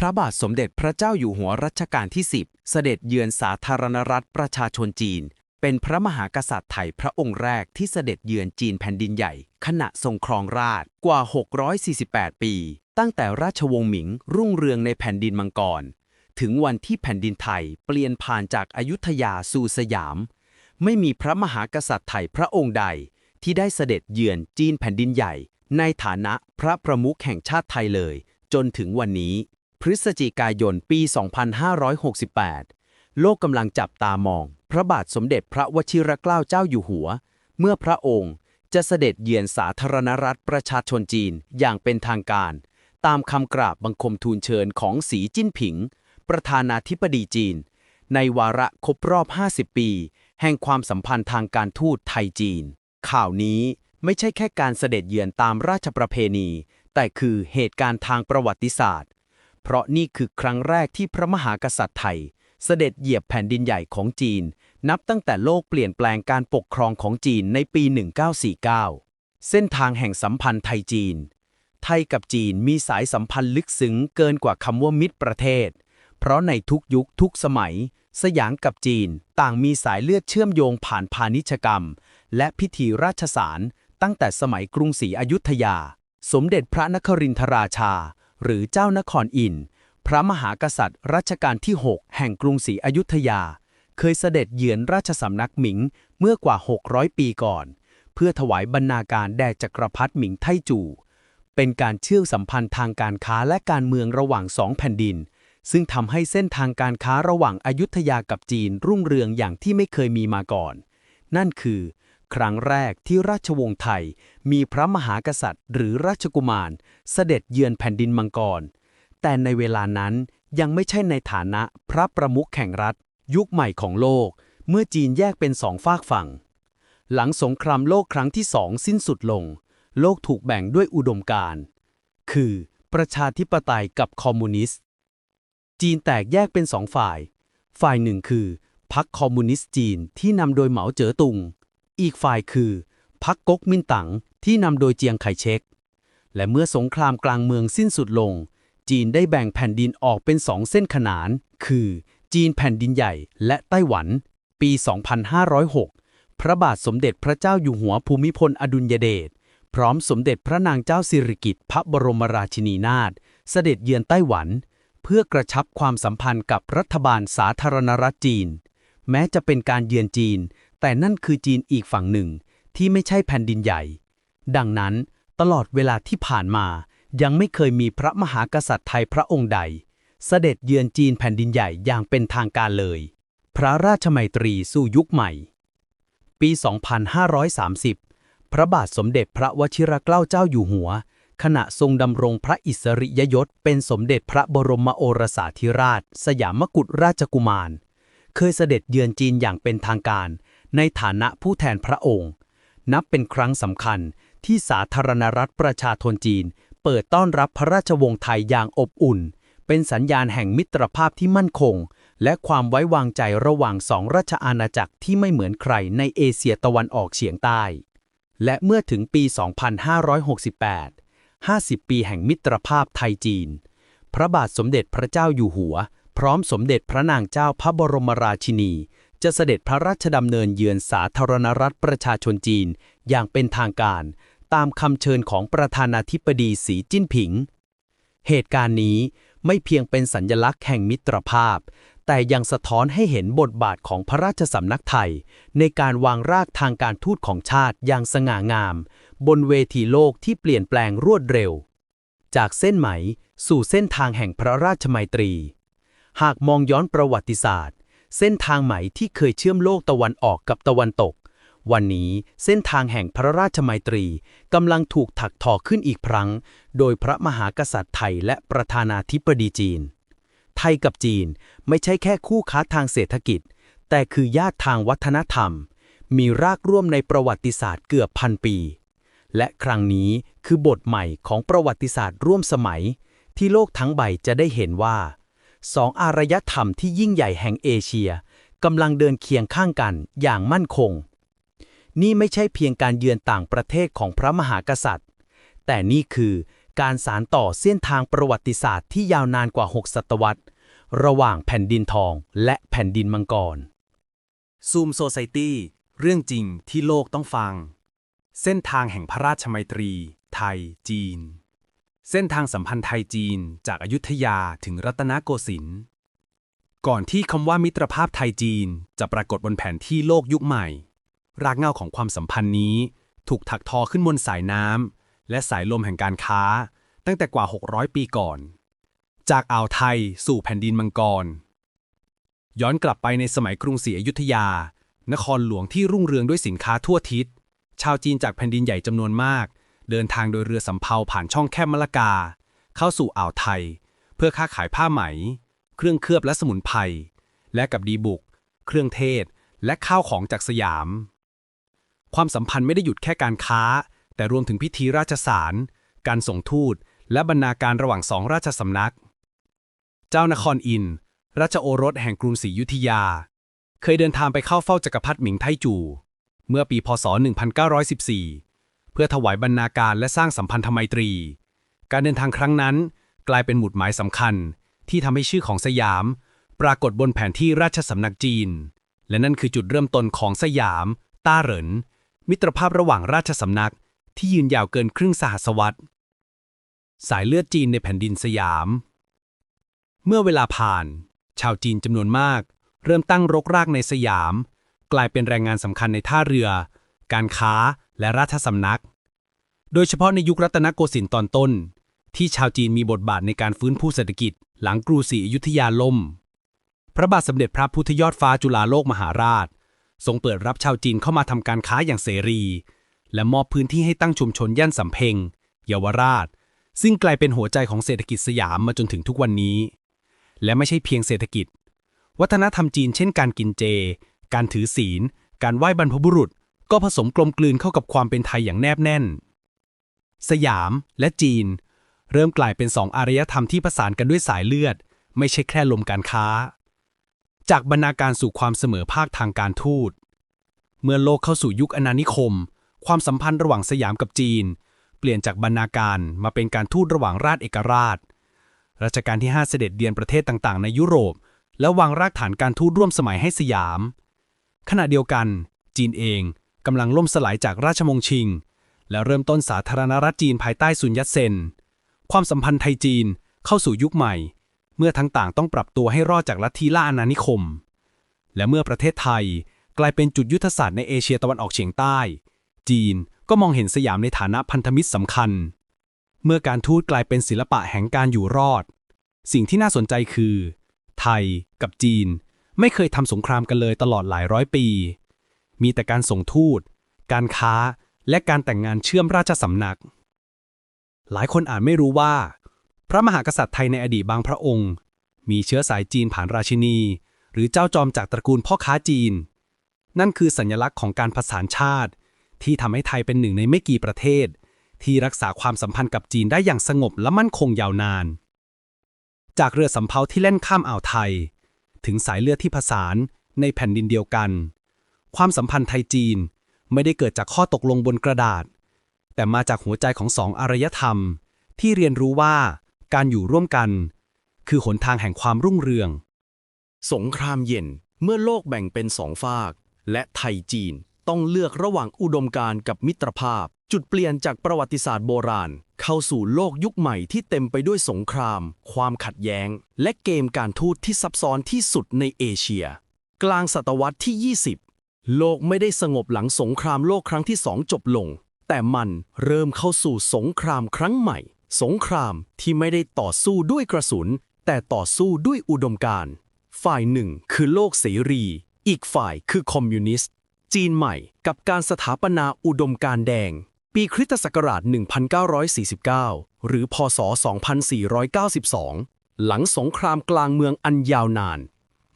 พระบาทสมเด็จพระเจ้าอยู่หัวรัชกาลที่ 10 เสด็จเยือนสาธารณรัฐประชาชนจีน เป็นพระมหากษัตริย์ไทยพระองค์แรกที่เสด็จเยือนจีนแผ่นดินใหญ่ ขณะทรงครองราชกว่า 648 ปี ตั้งแต่ราชวงศ์หมิงรุ่งเรืองในแผ่นดินมังกร ถึงวันที่แผ่นดินไทยเปลี่ยนผ่านจากอายุทยาสู่สยาม ไม่มีพระมหากษัตริย์ไทยพระองค์ใด ที่ได้เสด็จเยือนจีนแผ่นดินใหญ่ ในฐานะพระประมุขแห่งชาติไทยเลย จนถึงวันนี้ พฤศจิกายนปี 2568 โลกกำลังจับตามอง พระบาทสมเด็จพระวชิรเกล้าเจ้าอยู่หัว เมื่อพระองค์จะเสด็จเยือนสาธารณรัฐประชาชนจีนอย่างเป็นทางการ ตามคำกราบบังคมทูลเชิญของสีจิ้นผิง ประธานาธิบดีจีน ในวาระครบรอบ 50 ปี แห่งความสัมพันธ์ทางการทูตไทยจีน ข่าวนี้ไม่ใช่แค่การเสด็จเยือนตามราชประเพณี แต่คือเหตุการณ์ทางประวัติศาสตร์ เพราะนี่คือครั้งแรกที่พระมหากษัตริย์ไทย เสด็จเหยียบแผ่นดินใหญ่ของจีน นับตั้งแต่โลกเปลี่ยนแปลงการปกครองของจีนในปี 1949 เส้นทางแห่งสัมพันธ์ไทยจีน ไทยกับจีนมีสายสัมพันธ์ลึกซึ้งเกินกว่าคำว่ามิตรประเทศ เพราะในทุกยุคทุกสมัย สยามกับจีนต่างมีสายเลือดเชื่อมโยงผ่านพาณิชกรรม และพิธีราชสารตั้งแต่สมัยกรุงศรีอยุธยา สมเด็จพระนครินทราชา หรือเจ้านครอิน พระมหากษัตริย์รัชกาลที่ 6 แห่งกรุงศรีอยุธยา เคยเสด็จเยือนราชสำนักหมิงเมื่อกว่า 600 ปีก่อน เพื่อถวายบรรณาการแด่จักรพรรดิหมิงไทจูเป็นการเชื่อมสัมพันธ์ทางการค้าและการเมืองระหว่างสองแผ่นดิน ซึ่งทำให้เส้นทางการค้าระหว่างอยุธยากับจีนรุ่งเรืองอย่างที่ไม่เคยมีมาก่อน นั่นคือ ครั้งแรกที่ราชวงศ์ไทย มีพระมหากษัตริย์ หรือราชกุมาร เสด็จเยือนแผ่นดินมังกร แต่ในเวลานั้นยังไม่ใช่ในฐานะพระประมุขแห่งรัฐ ยุคใหม่ของโลก เมื่อจีนแยกเป็นสองฝากฝั่ง หลังสงครามโลกครั้งที่สองสิ้นสุดลง โลกถูกแบ่งด้วยอุดมการณ์คือ ประชาธิปไตยกับคอมมิวนิสต์ จีนแตกแยกเป็นสองฝ่าย ฝ่ายหนึ่งคือพรรคคอมมิวนิสต์จีนที่นำโดยเหมาเจ๋อตุง อีกฝ่ายคือพรรคก๊กมินตั๋งที่นำโดยเจียงไคเชก และเมื่อสงครามกลางเมืองสิ้นสุดลง จีนได้แบ่งแผ่นดินออกเป็นสองเส้นขนาน คือ จีนแผ่นดินใหญ่และไต้หวัน ปี 2506 พระบาทสมเด็จพระเจ้าอยู่หัวภูมิพลอดุลยเดช พร้อมสมเด็จพระนางเจ้าสิริกิติ์พระบรมราชินีนาถ เสด็จเยือนไต้หวัน เพื่อกระชับความสัมพันธ์กับรัฐบาลสาธารณรัฐจีน แม้จะเป็นการเยือนจีน แต่นั่นคือจีนอีกฝั่งหนึ่งที่ไม่ใช่แผ่นดินใหญ่ ดังนั้นตลอดเวลาที่ผ่านมา ยังไม่เคยมีพระมหากษัตริย์ไทยพระองค์ใด เสด็จเยือนจีนแผ่นดินใหญ่อย่างเป็นทางการเลย พระราชมัยตรีสู่ยุคใหม่ ปี 2530 พระบาทสมเด็จพระวชิรเกล้าเจ้าอยู่หัว ขณะทรงดำรงพระอิสริยยศเป็นสมเด็จพระบรมโอรสาธิราช สยามกุฎราชกุมาร เคยเสด็จเยือนจีนอย่างเป็นทางการ ในฐานะผู้แทนพระองค์ นับเป็นครั้งสำคัญที่สาธารณรัฐประชาชนจีน เปิดต้อนรับพระราชวงศ์ไทยอย่างอบอุ่น เป็นสัญญาณแห่งมิตรภาพที่มั่นคง และความไว้วางใจระหว่างสองราชอาณาจักรที่ไม่เหมือนใครในเอเชียตะวันออกเฉียงใต้ และเมื่อถึงปี 2568 50 ปีแห่งมิตรภาพไทยจีน พระบาทสมเด็จพระเจ้าอยู่หัว พร้อมสมเด็จพระนางเจ้าพระบรมราชินี จะเสด็จพระราชดำเนินเยือนสาธารณรัฐประชาชนจีน อย่างเป็นทางการ ตามคำเชิญของประธานาธิบดีสีจิ้นผิง เหตุการณ์นี้ไม่เพียงเป็นสัญลักษณ์แห่งมิตรภาพ แต่ยังสะท้อนให้เห็นบทบาทของพระราชสำนักไทย ในการวางรากทางการทูตของชาติอย่างสง่างาม บนเวทีโลกที่เปลี่ยนแปลงรวดเร็ว จากเส้นไหมสู่เส้นทางแห่งพระราชมัยตรี หากมองย้อนประวัติศาสตร์ เส้นทางไหม่ที่เคยเชื่อมโลกตะวันออกกับตะวันตก วันนี้เส้นทางแห่งพระราชมัยตรีกำลังถูกถักทอขึ้นอีกครั้ง โดยพระมหากษัตริย์ไทยและประธานาธิบดีจีน ไทยกับจีนไม่ใช่แค่คู่ค้าทางเศรษฐกิจ แต่คือญาติทางวัฒนธรรม มีรากร่วมในประวัติศาสตร์เกือบพันปี และครั้งนี้คือบทใหม่ของประวัติศาสตร์ร่วมสมัย ที่โลกทั้งใบจะได้เห็นว่า สองอารยธรรมที่ยิ่งใหญ่แห่งเอเชียกำลังเดินเคียงข้างกันอย่างมั่นคง นี่ไม่ใช่เพียงการเยือนต่างประเทศของพระมหากษัตริย์ แต่นี่คือการสารต่อเส้นทางประวัติศาสตร์ที่ยาวนานกว่า 6 ศตวรรษ ระหว่างแผ่นดินทองและแผ่นดินมังกรซูมโซไซตี้เรื่องจริงที่โลกต้องฟัง เส้นทางแห่งพระราชมัยตรี ไทยจีน เส้นทางสัมพันธ์ไทยจีนจากอายุทยาถึงรัตนโกสินทร์ ก่อนที่คำว่ามิตรภาพไทยจีนจะปรากฏบนแผนที่โลกยุคใหม่ รากเหง้าของความสัมพันธ์นี้ ถูกถักทอขึ้นบนสายน้ำและสายลมแห่งการค้า ตั้งแต่กว่า 600 ปีก่อน จากอ่าวไทยสู่แผ่นดินมังกร ย้อนกลับไปในสมัยกรุงศรีอยุธยา นครหลวงที่รุ่งเรืองด้วยสินค้าทั่วทิศ ชาวจีนจากแผ่นดินใหญ่จำนวนมาก เดินทางโดยเรือสำเภาผ่านช่องแคบมะละกา เข้าสู่อ่าวไทย เพื่อค้าขายผ้าไหม เครื่องเคลือบและสมุนไพรและกับดีบุก เครื่องเทศ และข้าวของจากสยาม ความสัมพันธ์ไม่ได้หยุดแค่การค้า แต่รวมถึงพิธีราชสาร การส่งทูต และบรรณาการระหว่างสองราชสำนัก เจ้านครอิน ราชโอรสแห่งกรุงศรีอยุธยา เคยเดินทางไปเข้าเฝ้าจักรพรรดิหมิงไทจู เมื่อปีพศ 1914 พื่อถวายบรรณาการและสร้างสัมพันธไมตรี การเดินทางครั้งนั้น กลายเป็นหมุดหมายสำคัญ ที่ทำให้ชื่อของสยาม ปรากฏบนแผนที่ราชสำนักจีน และนั่นคือจุดเริ่มต้นของสยาม ต้าเหริน มิตรภาพระหว่างราชสำนักที่ยืนยาวเกินครึ่งสหัสวรรษ สายเลือดจีนในแผ่นดินสยาม เมื่อเวลาผ่าน ชาวจีนจำนวนมาก เริ่มตั้งรกรากในสยาม กลายเป็นแรงงานสำคัญในท่าเรือ การค้า และราชสำนัก โดยเฉพาะในยุครัตนโกสินทร์ตอนต้น ที่ชาวจีนมีบทบาทในการฟื้นฟูเศรษฐกิจ หลังกรุศรีอยุธยาล่ม พระบาทสมเด็จพระพุทธยอดฟ้าจุฬาโลกมหาราช ทรงเปิดรับชาวจีนเข้ามาทำการค้าอย่างเสรี และมอบพื้นที่ให้ตั้งชุมชนย่านสำเพ็งเยาวราช ซึ่งกลายเป็นหัวใจของเศรษฐกิจสยามมาจนถึงทุกวันนี้ และไม่ใช่เพียงเศรษฐกิจ วัฒนธรรมจีนเช่นการกินเจ การถือศีล การไหว้บรรพบุรุษ ก็ผสมกลมกลืนเข้ากับความเป็นไทยอย่างแนบแน่น สยามและจีน เริ่มกลายเป็นสองอารยธรรมที่ประสานกันด้วยสายเลือด ไม่ใช่แค่ลมการค้า จากบรรณาการสู่ความเสมอภาคทางการทูต เมื่อโลกเข้าสู่ยุคอาณานิคม ความสัมพันธ์ระหว่างสยามกับจีน เปลี่ยนจากบรรณาการมาเป็นการทูตระหว่างราชเอกราช รัชกาลที่ 5 เสด็จเยือนประเทศต่างๆ ในยุโรป และวางรากฐานการทูตร่วมสมัยให้สยาม ขณะเดียวกัน จีนเอง กำลังล่มสลายจากราชมงชิง และเริ่มต้นสาธารณรัฐจีนภายใต้ซุนยัตเซน ความสัมพันธ์ไทยจีนเข้าสู่ยุคใหม่ เมื่อทั้งต่างต้องปรับตัวให้รอดจากลัทธิล่าอาณานิคม และเมื่อประเทศไทยกลายเป็นจุดยุทธศาสตร์ในเอเชียตะวันออกเฉียงใต้ จีนก็มองเห็นสยามในฐานะพันธมิตรสำคัญ เมื่อการทูตกลายเป็นศิลปะแห่งการอยู่รอด สิ่งที่น่าสนใจคือ ไทยกับจีนไม่เคยทำสงครามกันเลยตลอดหลายร้อยปี มีแต่การส่งทูต การค้า และการแต่งงานเชื่อมราชสำนัก หลายคนอาจไม่รู้ว่า พระมหากษัตริย์ไทยในอดีตบางพระองค์ มีเชื้อสายจีนผ่านราชินี หรือเจ้าจอมจากตระกูลพ่อค้าจีน นั่นคือสัญลักษณ์ของการผสานชาติ ที่ทำให้ไทยเป็นหนึ่งในไม่กี่ประเทศ ที่รักษาความสัมพันธ์กับจีนได้อย่างสงบและมั่นคงยาวนาน จากเรือสำเภาที่เล่นข้ามอ่าวไทย ถึงสายเลือดที่ผสานในแผ่นดินเดียวกัน ความสัมพันธ์ไทยจีนไม่ได้เกิดจากข้อตกลงบนกระดาษ แต่มาจากหัวใจของสองอารยธรรม ที่เรียนรู้ว่าการอยู่ร่วมกัน คือหนทางแห่งความรุ่งเรือง สงครามเย็นเมื่อโลกแบ่งเป็นสองฝาก และไทยจีนต้องเลือกระหว่างอุดมการณ์กับมิตรภาพ จุดเปลี่ยนจากประวัติศาสตร์โบราณ เข้าสู่โลกยุคใหม่ที่เต็มไปด้วยสงคราม ความขัดแย้ง และเกมการทูตที่ซับซ้อนที่สุดในเอเชีย กลางศตวรรษที่ 20 โลกไม่ได้สงบหลังสงครามโลกครั้งที่สองจบลง แต่มันเริ่มเข้าสู่สงครามครั้งใหม่ สงครามที่ไม่ได้ต่อสู้ด้วยกระสุน แต่ต่อสู้ด้วยอุดมการณ์ฝ่ายหนึ่งคือโลกเสรี อีกฝ่ายคือคอมมิวนิสต์ จีนใหม่กับการสถาปนาอุดมการณ์แดง ปีคริสตศักราช 1949 หรือพศ 2492 หลังสงครามกลางเมืองอันยาวนาน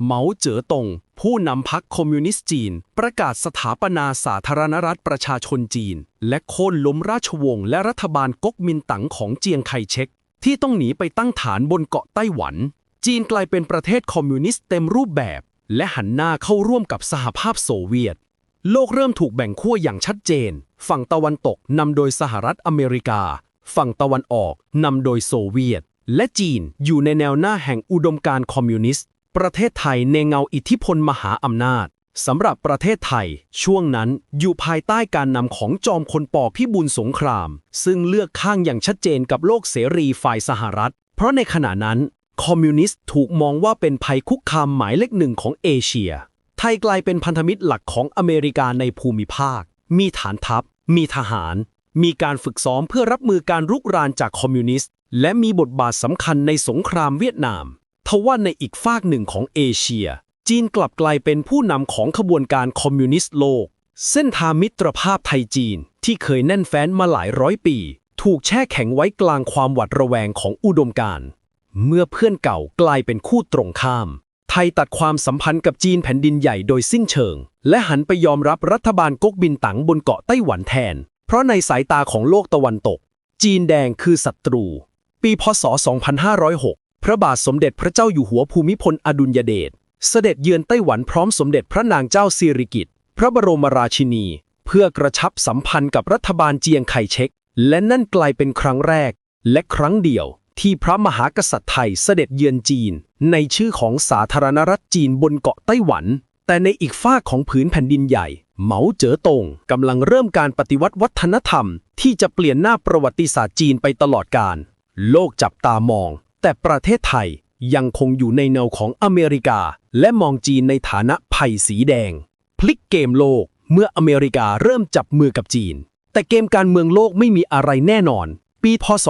เหมาเจ๋อตง ผู้นำพรรคคอมมิวนิสต์จีน ประกาศสถาปนาสาธารณรัฐประชาชนจีน และโค่นล้มราชวงศ์และรัฐบาลก๊กมินตั๋งของเจียงไคเชกที่ต้องหนีไปตั้งฐานบนเกาะไต้หวัน จีนกลายเป็นประเทศคอมมิวนิสต์เต็มรูปแบบ และหันหน้าเข้าร่วมกับสหภาพโซเวียต โลกเริ่มถูกแบ่งขั้วอย่างชัดเจน ฝั่งตะวันตกนำโดยสหรัฐอเมริกา ฝั่งตะวันออกนำโดยโซเวียต และจีนอยู่ในแนวหน้าแห่งอุดมการณ์คอมมิวนิสต์ ประเทศไทยในเงาอิทธิพลมหาอำนาจสำหรับประเทศไทย ช่วงนั้นอยู่ภายใต้การนำของจอมพลปอพิบูลสงคราม ซึ่งเลือกข้างอย่างชัดเจนกับโลกเสรีฝ่ายสหรัฐ เพราะในขณะนั้น คอมมิวนิสต์ถูกมองว่าเป็นภัยคุกคามหมายเลขหนึ่งของเอเชีย ไทยกลายเป็นพันธมิตรหลักของอเมริกาในภูมิภาค มีฐานทัพ มีทหาร มีการฝึกซ้อมเพื่อรับมือการรุกรานจากคอมมิวนิสต์ และมีบทบาทสำคัญในสงครามเวียดนาม ทว่าในอีกฝากหนึ่งของเอเชีย จีนกลับกลายเป็นผู้นำของขบวนการคอมมิวนิสต์โลก เส้นทางมิตรภาพไทยจีนที่เคยแน่นแฟ้นมาหลายร้อยปี ถูกแช่แข็งไว้กลางความหวาดระแวงของอุดมการณ์เมื่อเพื่อนเก่ากลายเป็นคู่ตรงข้าม ไทยตัดความสัมพันธ์กับจีนแผ่นดินใหญ่โดยสิ้นเชิง และหันไปยอมรับรัฐบาลก๊กบินตั๋งบนเกาะไต้หวันแทน เพราะในสายตาของโลกตะวันตก จีนแดงคือศัตรู ปีพศ 2506 พระบาทสมเด็จพระเจ้าอยู่หัวภูมิพลอดุลยเดช เสด็จเยือนไต้หวันพร้อมสมเด็จพระนางเจ้าสิริกิติ์ พระบรมราชินี เพื่อกระชับสัมพันธ์กับรัฐบาลเจียงไคเชก และนั่นกลายเป็นครั้งแรก และครั้งเดียวที่พระมหากษัตริย์ไทยเสด็จเยือนจีน ในชื่อของสาธารณรัฐจีนบนเกาะไต้หวัน แต่ในอีกฝาของผืนแผ่นดินใหญ่ เหมาเจ๋อตงกำลังเริ่มการปฏิวัติวัฒนธรรม ที่จะเปลี่ยนหน้าประวัติศาสตร์จีนไปตลอดกาลโลกจับตามอง แต่ประเทศไทยยังคงอยู่ในแนวของอเมริกา และมองจีนในฐานะภัยสีแดง พลิกเกมโลกเมื่ออเมริกาเริ่มจับมือกับจีน แต่เกมการเมืองโลกไม่มีอะไรแน่นอน ปีพศ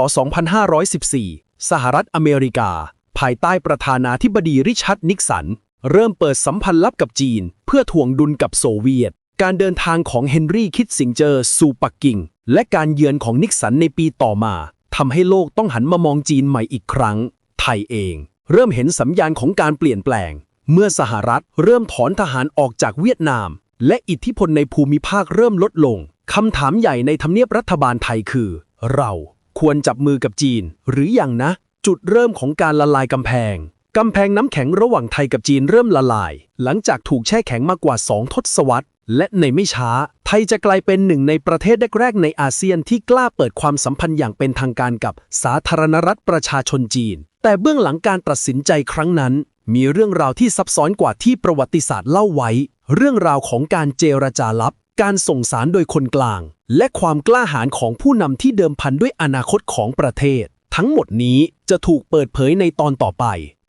2514 สหรัฐอเมริกา ภายใต้ประธานาธิบดีริชาร์ดนิกสัน เริ่มเปิดสัมพันธ์ลับกับจีน เพื่อถ่วงดุลกับโซเวียต การเดินทางของเฮนรี่คิดสิงเจอร์สู่ปักกิ่ง และการเยือนของนิกสันในปีต่อมา ทำให้โลกต้องหันมามองจีนใหม่อีกครั้ง ไทยเอง เริ่มเห็นสัญญาณของการเปลี่ยนแปลง เมื่อสหรัฐเริ่มถอนทหารออกจากเวียดนาม และอิทธิพลในภูมิภาคเริ่มลดลงคำถามใหญ่ในทำเนียบรัฐบาลไทยคือ เราควรจับมือกับจีน หรืออยังนะ จุดเริ่มของการละลายกำแพง กำแพงน้ำแข็งระหว่างไทยกับจีนเริ่มละลาย หลังจากถูกแช่แข็งมากกว่า 2 ทศวรรษ และในไม่ช้า ไทยจะกลายเป็นหนึ่งในประเทศแรกๆในอาเซียนที่กล้าเปิดความสัมพันธ์อย่างเป็นทางการกับสาธารณรัฐประชาชนจีน แต่เบื้องหลังการตัดสินใจครั้งนั้น มีเรื่องราวที่ซับซ้อนกว่าที่ประวัติศาสตร์เล่าไว้ เรื่องราวของการเจรจาลับ การส่งสารโดยคนกลาง และความกล้าหาญของผู้นำที่เดิมพันด้วยอนาคตของประเทศ ทั้งหมดนี้จะถูกเปิดเผยในตอนต่อไป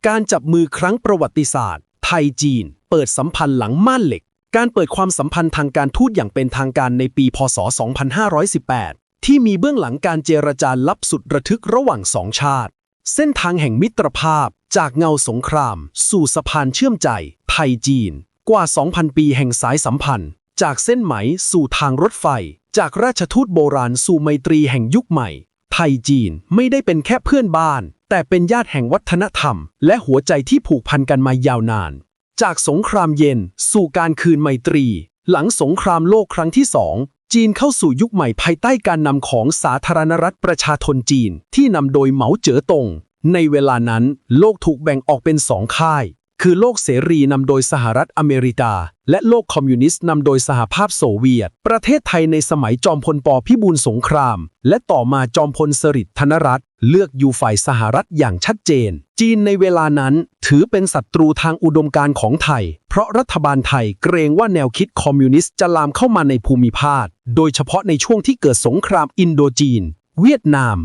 การจับมือครั้งประวัติศาสตร์ ไทยจีน เปิดสัมพันธ์หลังม่านเหล็ก การเปิดความสัมพันธ์ทางการทูตอย่างเป็นทางการในปี พศ 2518 ที่มีเบื้องหลังการเจรจาลับสุดระทึกระหว่างสองชาติ เส้นทางแห่งมิตรภาพ จากเงาสงคราม สู่สะพานเชื่อมใจ ไทยจีน กว่า 2,000 ปีแห่งสายสัมพันธ์ จากเส้นไหมสู่ทางรถไฟ จากราชทูตโบราณสู่ไมตรีแห่งยุคใหม่ ไทยจีนไม่ได้เป็นแค่เพื่อนบ้าน แต่เป็นญาติแห่งวัฒนธรรม และหัวใจที่ผูกพันกันมายาวนาน จากสงครามเย็น สู่การคืนไมตรี หลังสงครามโลกครั้งที่สองจีนเข้าสู่ยุคใหม่ภายใต้การนำของสาธารณรัฐประชาชนจีน ที่นำโดยเหมาเจ๋อตง ในเวลานั้น โลกถูกแบ่งออกเป็นสองค่าย คือโลกเสรีนำโดยสหรัฐอเมริกา และโลกคอมมิวนิสต์นำโดยสหภาพโซเวียต ประเทศไทยในสมัยจอมพลปพิบูลสงคราม และต่อมาจอมพลสฤษดิ์ธนรัตน์เลือกอยู่ฝ่ายสหรัฐอย่างชัดเจน จีนในเวลานั้นถือเป็นศัตรูทางอุดมการของไทย เพราะรัฐบาลไทยเกรงว่าแนวคิดคอมมิวนิสต์จะลามเข้ามาในภูมิภาค โดยเฉพาะในช่วงที่เกิดสงครามอินโดจีน เวียดนาม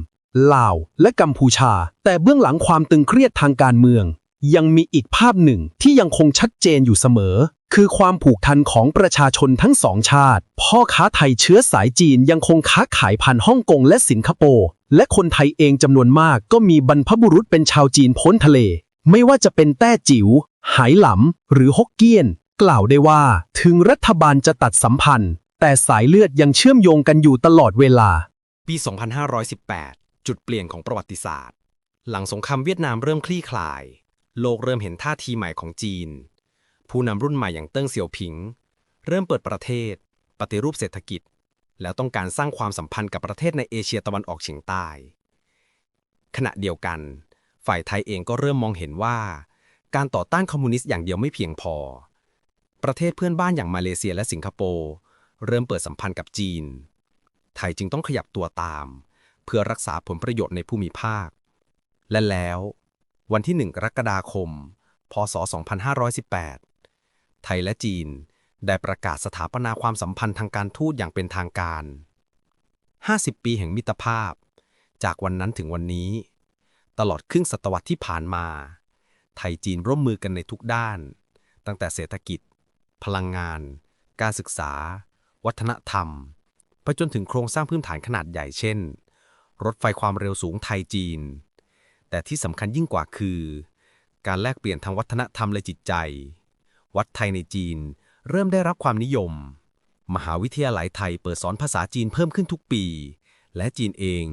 ลาว และกัมพูชา แต่เบื้องหลังความตึงเครียดทางการเมือง ยังมีอีกภาพหนึ่งที่ยังคงชัดเจนอยู่เสมอ คือความผูกพันของประชาชนทั้งสองชาติ พ่อค้าไทยเชื้อสายจีนยังคงค้าขายผ่านฮ่องกงและสิงคโปร์และคนไทยเองจำนวนมากก็มีบรรพบุรุษเป็นชาวจีนพ้นทะเล ไม่ว่าจะเป็นแต้จิ๋วไหหลำหรือฮกเกี้ยน กล่าวได้ว่า ถึงรัฐบาลจะตัดสัมพันธ์ แต่สายเลือดยังเชื่อมโยงกันอยู่ตลอดเวลา ปี 2518 จุดเปลี่ยนของประวัติศาสตร์ หลังสงครามเวียดนามเริ่มคลี่คลาย โลกเริ่มเห็นท่าทีใหม่ของจีน ผู้นำรุ่นใหม่อย่างเติ้งเสี่ยวผิง เริ่มเปิดประเทศ ปฏิรูปเศรษฐกิจ แล้วต้องการสร้างความสัมพันธ์กับประเทศในเอเชียตะวันออกเฉียงใต้ ขณะเดียวกัน ฝ่ายไทยเองก็เริ่มมองเห็นว่า การต่อต้านคอมมิวนิสต์อย่างเดียวไม่เพียงพอ ประเทศเพื่อนบ้านอย่างมาเลเซียและสิงคโปร์เริ่มเปิดสัมพันธ์กับจีน ไทยจึงต้องขยับตัวตาม เพื่อรักษาผลประโยชน์ในภูมิภาค และแล้ว วันที่ 1 กรกฎาคม พศ 2518 ไทยและจีนได้ประกาศสถาปนาความสัมพันธ์ทางการทูตอย่างเป็นทางการ 50 ปีแห่งมิตรภาพ จากวันนั้นถึงวันนี้ ตลอดครึ่งศตวรรษที่ผ่านมา ไทยจีนร่วมมือกันในทุกด้าน ตั้งแต่เศรษฐกิจ พลังงาน การศึกษา วัฒนธรรม ไปจนถึงโครงสร้างพื้นฐานขนาดใหญ่เช่น รถไฟความเร็วสูงไทยจีน แต่ที่สำคัญยิ่งกว่าคือ การแลกเปลี่ยนทางวัฒนธรรมและจิตใจ วัดไทยในจีน เริ่มได้รับความนิยม มหาวิทยาลัยไทยเปิดสอนภาษาจีนเพิ่มขึ้นทุกปี และจีนเอง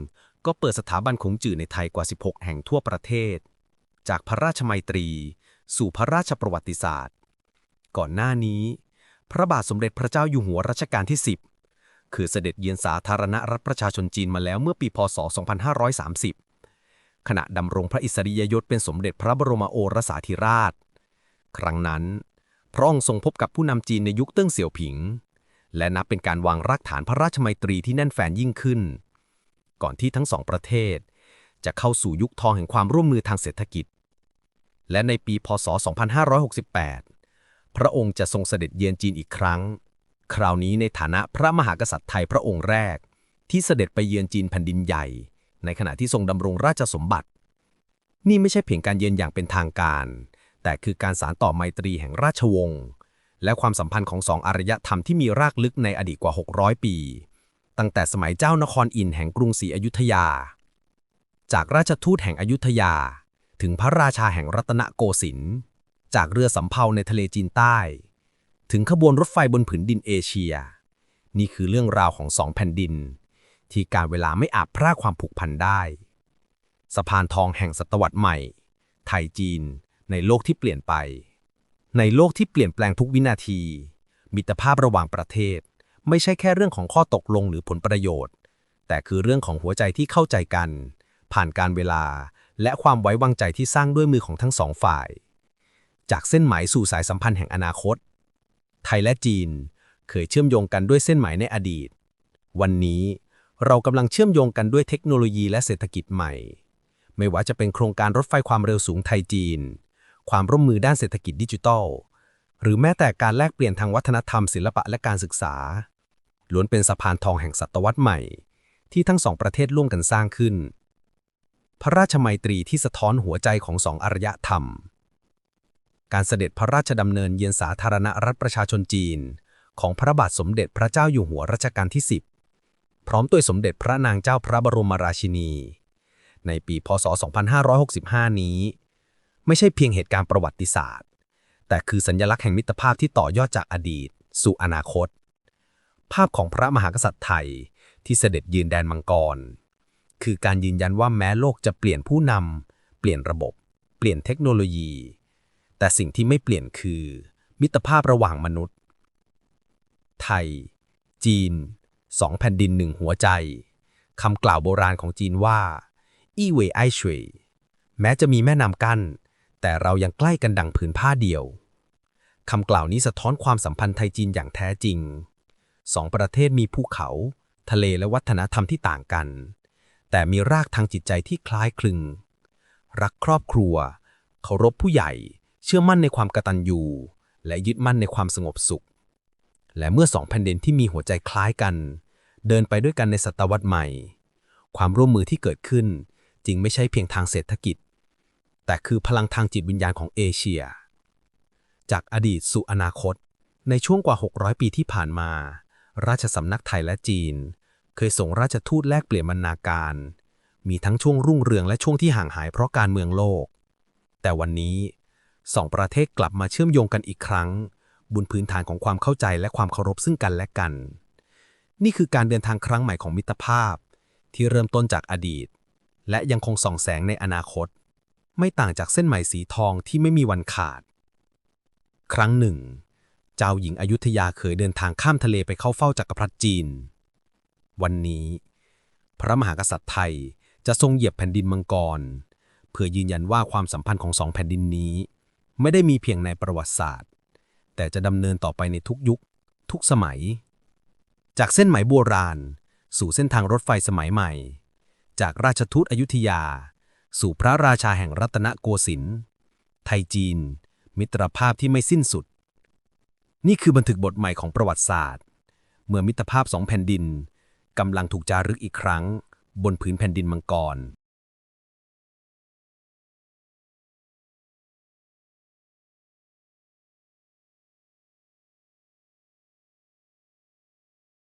ก็เปิดสถาบันคงจื่อในไทยกว่า 16 แห่งทั่วประเทศ จากพระราชมัยตรี สู่พระราชประวัติศาสตร์ ก่อนหน้านี้ พระบาทสมเด็จพระเจ้าอยู่หัวรัชกาลที่ 10 คือเสด็จเยือนสาธารณรัฐประชาชนจีนมาแล้วเมื่อปีพศ 2530 ขณะดำรงพระอิสริยยศเป็นสมเด็จพระบรมโอรสาธิราช ครั้งนั้น พระองค์ทรงพบกับผู้นำจีนในยุคเติ้งเสี่ยวผิง และนับเป็นการวางรากฐานพระราชมัยตรีที่แน่นแฟนยิ่งขึ้น ก่อนที่ทั้งสองประเทศ จะเข้าสู่ยุคทองแห่งความร่วมมือทางเศรษฐกิจ และในปีพศ 2568 พระองค์จะทรงเสด็จเยือนจีนอีกครั้ง คราวนี้ในฐานะพระมหากษัตริย์ไทยพระองค์แรก ที่เสด็จไปเยือนจีนแผ่นดินใหญ่ ในขณะที่ทรงดำรงราชสมบัติ นี่ไม่ใช่เพียงการเยือนอย่างเป็นทางการ แต่คือการสานต่อไมตรีแห่งราชวงศ์และความสัมพันธ์ของสองอารยธรรมที่มีรากลึกในอดีตกว่า 600 ปี ตั้งแต่สมัยเจ้านครอินแห่งกรุงศรีอยุธยา จากราชทูตแห่งอยุธยา ถึงพระราชาแห่งรัตนโกสินทร์จากเรือสำเภาในทะเลจีนใต้ ถึงขบวนรถไฟบนผืนดินเอเชีย นี่คือเรื่องราวของสองแผ่นดิน ที่การเวลาไม่อาจพรากความผูกพันได้ สะพานทองแห่งศตวรรษใหม่ ไทยจีน ในโลกที่เปลี่ยนไป ในโลกที่เปลี่ยนแปลงทุกวินาที มิตรภาพระหว่างประเทศ ไม่ใช่แค่เรื่องของข้อตกลงหรือผลประโยชน์ แต่คือเรื่องของหัวใจที่เข้าใจกัน ผ่านการเวลา และความไว้วางใจที่สร้างด้วยมือของทั้งสองฝ่าย จากเส้นไหมสู่สายสัมพันธ์แห่งอนาคต ไทยและจีนเคยเชื่อมโยงกันด้วยเส้นไหมในอดีต วันนี้ เรากำลังเชื่อมโยงกันด้วยเทคโนโลยีและเศรษฐกิจใหม่ ไม่ว่าจะเป็นโครงการรถไฟความเร็วสูงไทยจีน ความร่วมมือด้านเศรษฐกิจดิจิทัล หรือแม้แต่การแลกเปลี่ยนทางวัฒนธรรมศิลปะและการศึกษา ล้วนเป็นสะพานทองแห่งศตวรรษใหม่ ที่ทั้งสองประเทศร่วมกันสร้างขึ้น พระราชมัยตรีที่สะท้อนหัวใจของสองอารยธรรม การเสด็จพระราชดำเนินเยือนสาธารณรัฐประชาชนจีน ของพระบาทสมเด็จพระเจ้าอยู่หัวรัชกาลที่ 10 พร้อมด้วยสมเด็จพระนางเจ้าพระบรมราชินี ในปีพศ 2565 นี้ ไม่ใช่เพียงเหตุการณ์ประวัติศาสตร์ แต่คือสัญลักษณ์แห่งมิตรภาพที่ต่อยอดจากอดีต สู่อนาคต ภาพของพระมหากษัตริย์ไทยที่เสด็จยืนแดนมังกร คือการยืนยันว่าแม้โลกจะเปลี่ยนผู้นำเปลี่ยนระบบ เปลี่ยนเทคโนโลยี แต่สิ่งที่ไม่เปลี่ยนคือ มิตรภาพระหว่างมนุษย์ ไทย จีน สองแผ่นดินหนึ่งหัวใจคำกล่าวโบราณของจีนว่า อี้เว่ยไอเฉวยแม้จะมีแม่น้ำกั้น แต่เรายังใกล้กันดังผืนผ้าเดียวคำกล่าวนี้สะท้อนความสัมพันธ์ไทยจีนอย่างแท้จริง สองประเทศมีภูเขา ทะเลและวัฒนธรรมที่ต่างกัน แต่มีรากทางจิตใจที่คล้ายคลึง รักครอบครัว เคารพผู้ใหญ่ เชื่อมั่นในความกตัญญูและยึดมั่นในความสงบสุข และเมื่อสองแผ่นดินที่มีหัวใจคล้ายกัน เดินไปด้วยกันในศตวรรษใหม่ ความร่วมมือที่เกิดขึ้นจึงไม่ใช่เพียงทางเศรษฐกิจ แต่คือพลังทางจิตวิญญาณของเอเชีย จากอดีตสู่อนาคต ในช่วงกว่า 600 ปีที่ผ่านมา ราชสำนักไทยและจีน เคยส่งราชทูตแลกเปลี่ยนบรรณาการ มีทั้งช่วงรุ่งเรืองและช่วงที่ห่างหายเพราะการเมืองโลก แต่วันนี้สองประเทศกลับมาเชื่อมโยงกันอีกครั้ง บนพื้นฐานของความเข้าใจและความเคารพซึ่งกันและกัน นี่คือการเดินทางครั้งใหม่ของมิตรภาพ ที่เริ่มต้นจากอดีต และยังคงส่องแสงในอนาคต ไม่ต่างจากเส้นไหมสีทองที่ไม่มีวันขาด ครั้งหนึ่ง เจ้าหญิงอยุธยาเคยเดินทางข้ามทะเลไปเข้าเฝ้าจักรพรรดิจีน วันนี้ พระมหากษัตริย์ไทยจะทรงเหยียบแผ่นดินมังกร เพื่อยืนยันว่าความสัมพันธ์ของสองแผ่นดินนี้ ไม่ได้มีเพียงในประวัติศาสตร์ แต่จะดำเนินต่อไปในทุกยุค ทุกสมัย จากเส้นไหมโบราณ สู่เส้นทางรถไฟสมัยใหม่ จากราชทูตอยุธยา สู่พระราชาแห่งรัตนโกสินทร์ไทยจีน มิตรภาพที่ไม่สิ้นสุด นี่คือบันทึกบทใหม่ของประวัติศาสตร์ เมื่อมิตรภาพสองแผ่นดินกำลังถูกจารึกอีกครั้ง บนผืนแผ่นดินมังกร